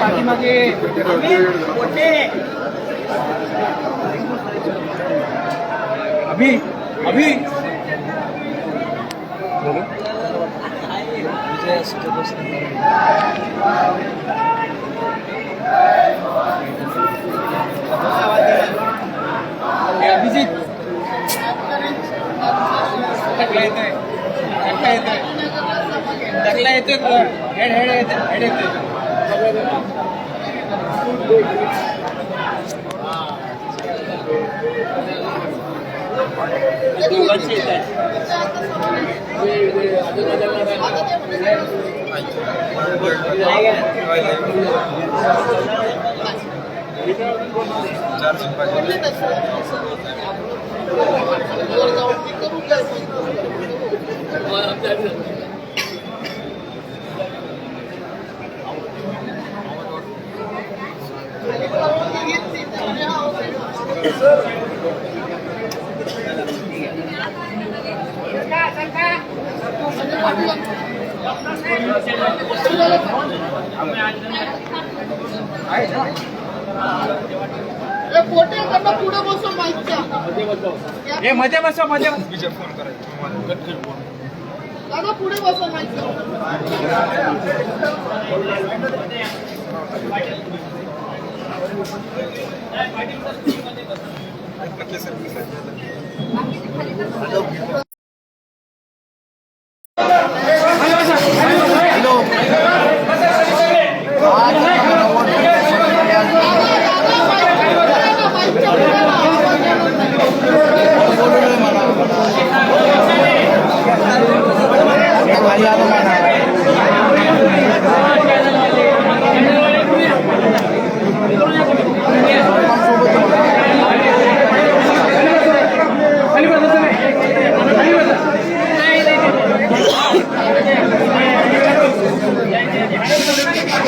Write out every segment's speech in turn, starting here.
पाठीमागे. अभि अभि. अभिजित. टकला येतोय. टकला येतोय. टकला येतोय. हेड हेड येतोय हेड येतोय. दोघांची येत आहे हे मध्ये बसा मध्ये बसा. विजय फोन करायचा दादा पुढे माईकच्या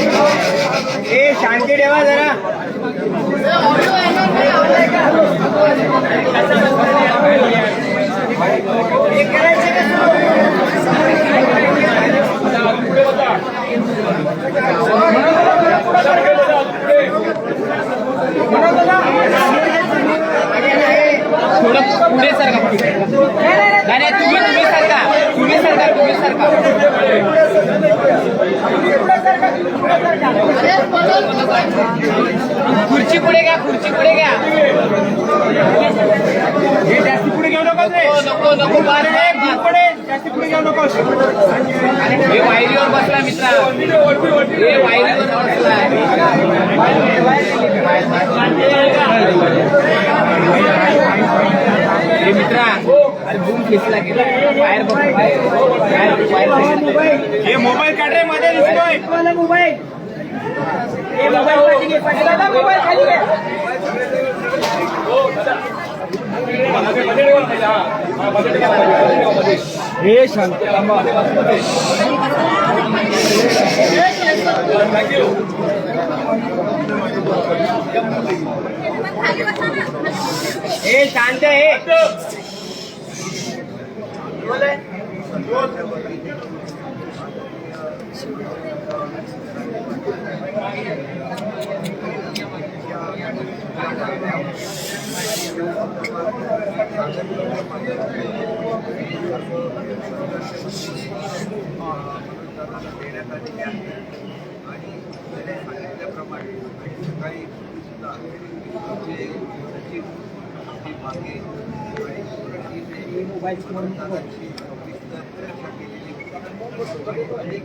ए शांती ठेवा जरा. थोडं पुढे सारखा नाही तुम्ही तुम्ही सारखा तुम्ही सारखा तुम्ही सारखा अरे पडल खुर्ची पुढे घ्या खुर्ची पुढे घ्या. हे जास्ती पुढे घेऊ नको नको नको पुढे जास्ती पुढे घेऊ नको हे वायरीवर बसला मित्रा. हे वायरीवर बसला. हे मित्रा खेचला गेला बाहेर बघ बाहेर. बाहेर बाहेर हे मोबाईल काढ रे मध्ये दिसतोय मोबाईल हे मोबाईल मोबाईल खाली घे हे शांत हे शांत हे देण्यात आलेली आहे आणि त्याने सांगितल्याप्रमाणे आणि सकाळी सुद्धा आमचे सचिव मागे आणि सुरक्षितने मतदानाची केलेली होती आणि अनेक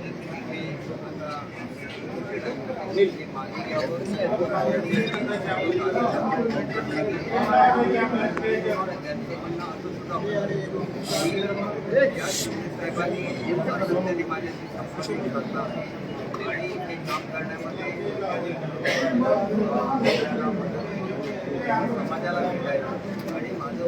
साहेबांनी कधी माझ्याशी संपर्क साधला आणि ते काम करण्यामध्ये समाजाला भेटायचं आणि माझं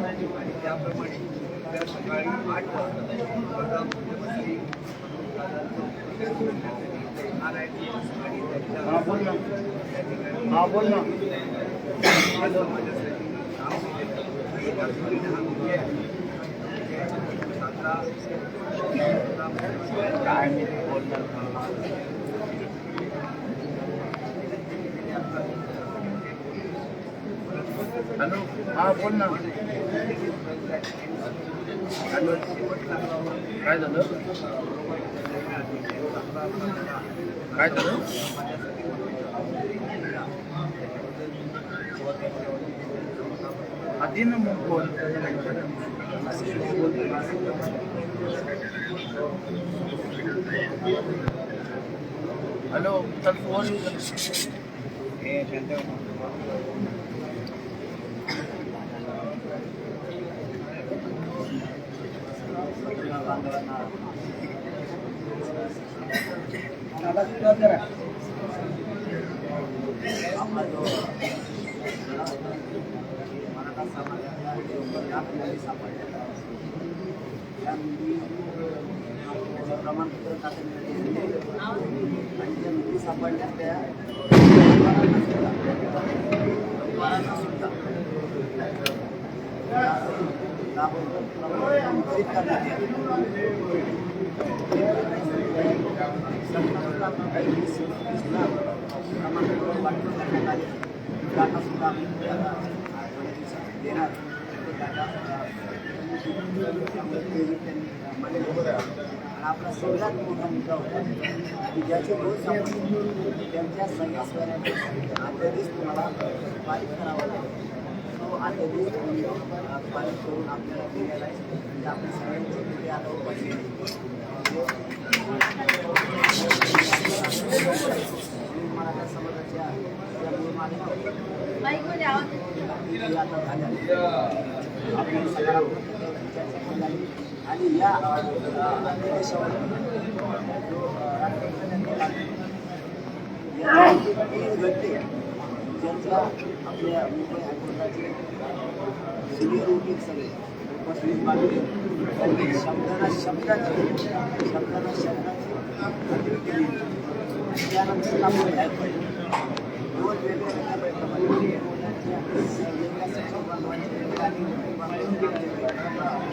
आणि त्याप्रमाणे उद्या सकाळी आठ वाजता मुख्यमंत्री येणार आहेत आणि त्यांच्या समाजासाठी काम हॅलो हा बोल ना हॅलो काय झालं काय झालं आधी ना मग बोल हॅलो चल फोन हे आपला जो मराठा समाजातला जो आपल्याला सापडलेला त्या मुली प्रमाणपत्र खाते मिळाले आणि ज्या मुली सापडल्या त्या परिवारांना सुद्धा त्याबद्दल प्रमाणपत्र वितरित करण्यात प्रमाणपत्र वाटून करण्यात आले डाटा सुद्धा आम्ही आपल्याला थोड्या दिवसात देणार ते डाटा आणि आपला सगळ्यात मोठा मुद्दा होता की ज्याचे रोज आपण त्यांच्या सगळ्या स्वरांनी अध्यादेश तुम्हाला पारित करावा लागेल तो अध्यादेश तुम्ही पारित करून आपल्याला दिलेला आहे आपल्या सगळ्यांचे तिथे आता उपाय मराठा समाजाच्या या मूळ मागण्या आता झाल्या आपण सकारात्मक आणि या अध्यादेशावर जो अ, राज्यपालांनी केला आहे, या तीन घटने ज्यांच्या आपल्या मुंबई हायकोर्टाचे सिनियर वकील सगळे उपस्थित मांडले त्यांनी शब्दाला शब्दाची शब्दाला शब्दाची खात्री केली. त्यानंतर आपण दोन वेगवेगळ्या प्रमाणे आणि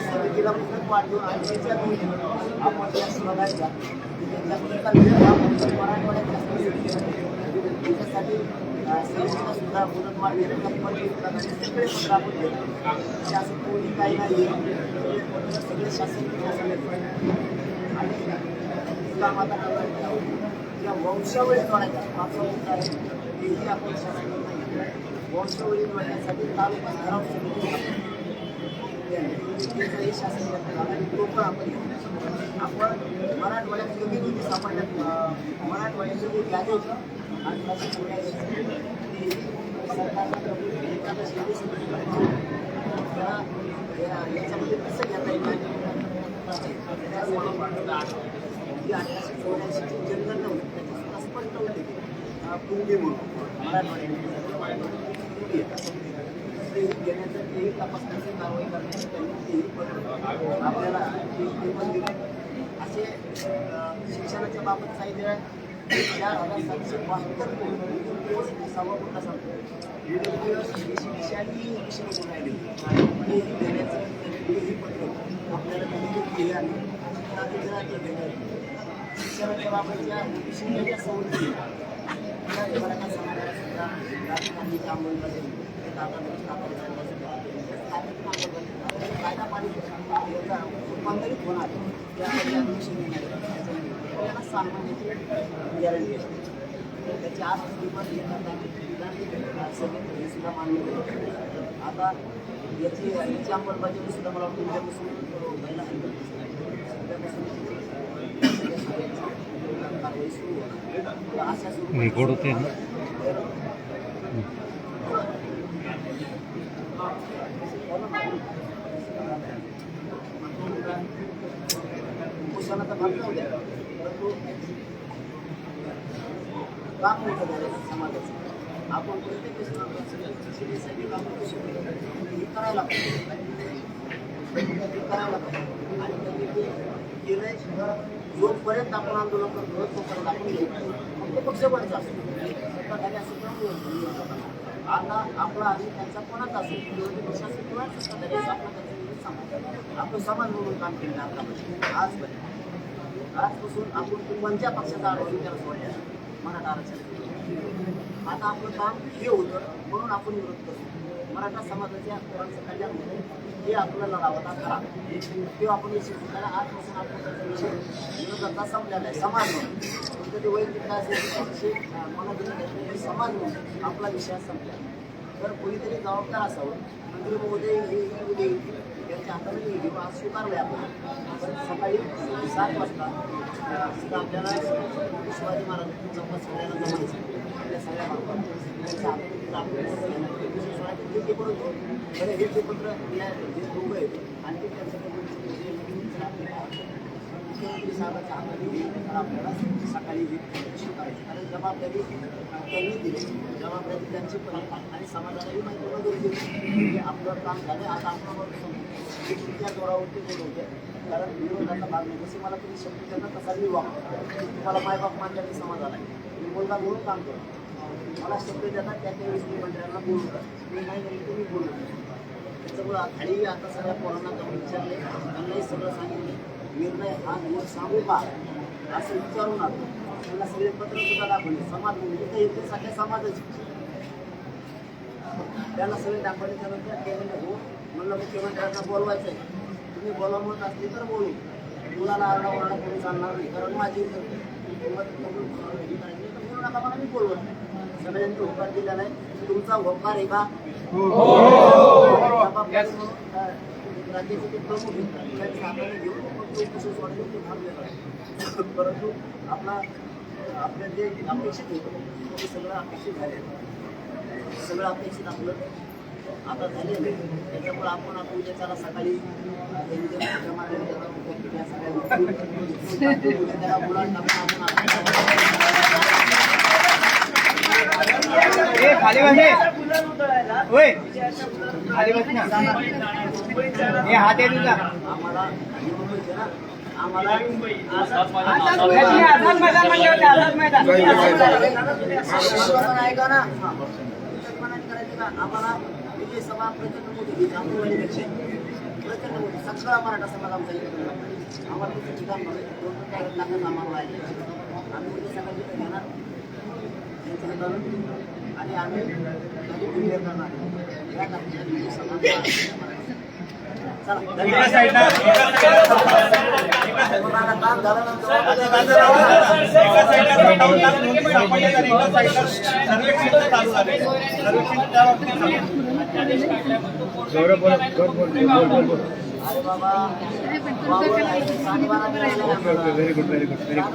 समितीला मुदत वाढवून आणि त्याच्यातून आपण या स्पर्धाच्या त्याच्यासाठी अ, सुद्धा मुदत सगळे पत्र आपण शासन कोणी काही नाही सगळे शासन आणि काम ज्या वंशावळी जोडायच्या आहे. तेही आपण शासनाला घेतलं वंशावळी जोडण्यासाठी तालुका ठराव समिती स्थापन शासन करतात आणि तो पण आपण घेऊ. आपण मराठवाड्यात योग्य निधी होतं आणि याच्यामध्ये कसं घेता येईल? ही अठराशे चौऱ्याऐंशीची जनगणना होती त्याच्यात स्पष्ट होते. की म्हणून. घेण्याचं तेही तपासण्याची कारवाई करण्याची त्यांनी तेही पण आपल्याला ते पण दिले. असे शिक्षणाच्या बाबत साहित्य चार हजार सातशे बहात्तर कोटी सव्वा सांगतो दिवस विषयांनी शिक्षण राहिले ते त्यांनी पत्र आपल्याला त्यांनी आहे त्या गुजराती शिक्षणाच्या बाबतच्या शिक्षणाच्या सवलती मराठा समाजाला सुद्धा राजकारणी सुद्धा अंमलबजावणी कायदा पाणी रूपांतरित होणार यासाठी ॲडमिशन घेणार त्यांना गॅरंटी असते त्याची आज किंमत घेण्यात आली विधान हे सुद्धा मान्य आता याची याची अंमलबजावणी सुद्धा मला वाटतं उद्यापासून व्हायला हवी उद्यापासून कारवाई सुरू होणार अशा रेकॉर्ड होते ना उपोषणाचा भाग जाऊ द्या परंतु काम मोठं झालं समाजाचं आपण प्रत्येक काम करू करायला लागतो हे करायला पाहिजे आणि त्यांनी ते केलंय जोपर्यंत आपण आंदोलन करतो तोपर्यंत आपण घेऊ फक्त पक्ष बनचा असतो. आता आपला आधी त्यांचा कोणाचा असेल विरोधी पक्ष असेल किंवा सत्ताधारी असेल आपला त्यांचा समाज. आपण समाज म्हणून काम केलं आतापर्यंत आजपर्यंत आजपासून आपण कोणत्या पक्षाचा आरक्षण त्याला सोडल्या मराठा आरक्षण. आता आपलं काम हे होतं म्हणून आपण विरोध करतो. मराठा समाजाच्या पोरांचं कल्याण होतं. हे आपल्याला लावता करा. ते आपण यशस्वी करा आजपासून आपण त्याचा विषय विरोधाचा संपलेला आहे समाज म्हणून. कधी वैयक्तिक काय असेल ते विषय अं, समाज म्हणून आपला विषय संपला. तर कोणीतरी जबाबदार असावं. मंत्री महोदय हे उद्या येतील त्यांच्या हाताने हे घेऊन आज स्वीकारले आपण. पण सकाळी सात वाजता आपल्याला शिवाजी महाराज जन्म सगळ्यांना जमायचं आपल्याला सकाळी हे कारण जबाबदारी त्यांनी दिली जबाबदारी त्यांची पण आणि समाजालाही माहिती होणं गरजेचं की आपलं काम झालं आता आपण हे तुमच्या जोरावरती होते कारण विरोधाचा भाग नाही जसे मला तुम्ही शब्द त्यांना तसा मी वागतो तुम्हाला मायबाप मानल्या की समाज आला मी मुलगा म्हणून काम करतो. मला शब्द देतात त्या त्यावेळेस मी मंत्र्यांना बोलतात मी नाही नाही तुम्ही बोलू त्याच्यामुळं खाली आता सगळ्या पोरांना जाऊन विचारले. त्यांनाही सगळं सांगितले. निर्णय हा निवड सांगू का? असं विचारून आलो त्यांना सगळे पत्र सुद्धा दाखवले. समाज म्हणजे तर येते सगळ्या समाजाची. त्यांना सगळे दाखवले त्यानंतर ते म्हणजे हो म्हणलं मुख्यमंत्र्यांना बोलवायचं आहे तुम्ही बोलवा म्हणत असले तर बोलू. मुलाला आरडा ओरडा करून चालणार नाही. कारण माझी किंमत बोलू नका. मला मी बोलवत नाही. सगळ्यांनी होकार दिलेला आहे तुमचा होकार आहे का राज्याचे प्रमुख घेऊन परंतु आपला आपल्या जे अपेक्षित होतं ते सगळं अपेक्षित झाले. सगळं अपेक्षित आपलं आता आहे त्याच्यामुळे आपण आपण त्याच्याला सकाळी. सगळ्या मुलांना पण आपण ए खाली बस. ओय खाली बस ना हे हात आहे तुझा आझाद मैदान म्हणले होते आझाद मैदान ऐका ना मनाने करायचं का आम्हाला विजय सभा प्रचंड मोठी घ्यायची आंबेवाडीपेक्षा प्रचंड मोठी सगळा मराठा समाज आमचा. आम्हाला ठिकाण आम्हाला व्हायचं आम्ही उद्या सकाळी तिथे घेणार त्यांच्या हातानं आणि आम्ही झाले. सर्वेक्षण त्या बाबतीत चालू आहे. अरे बाबा very good very good very good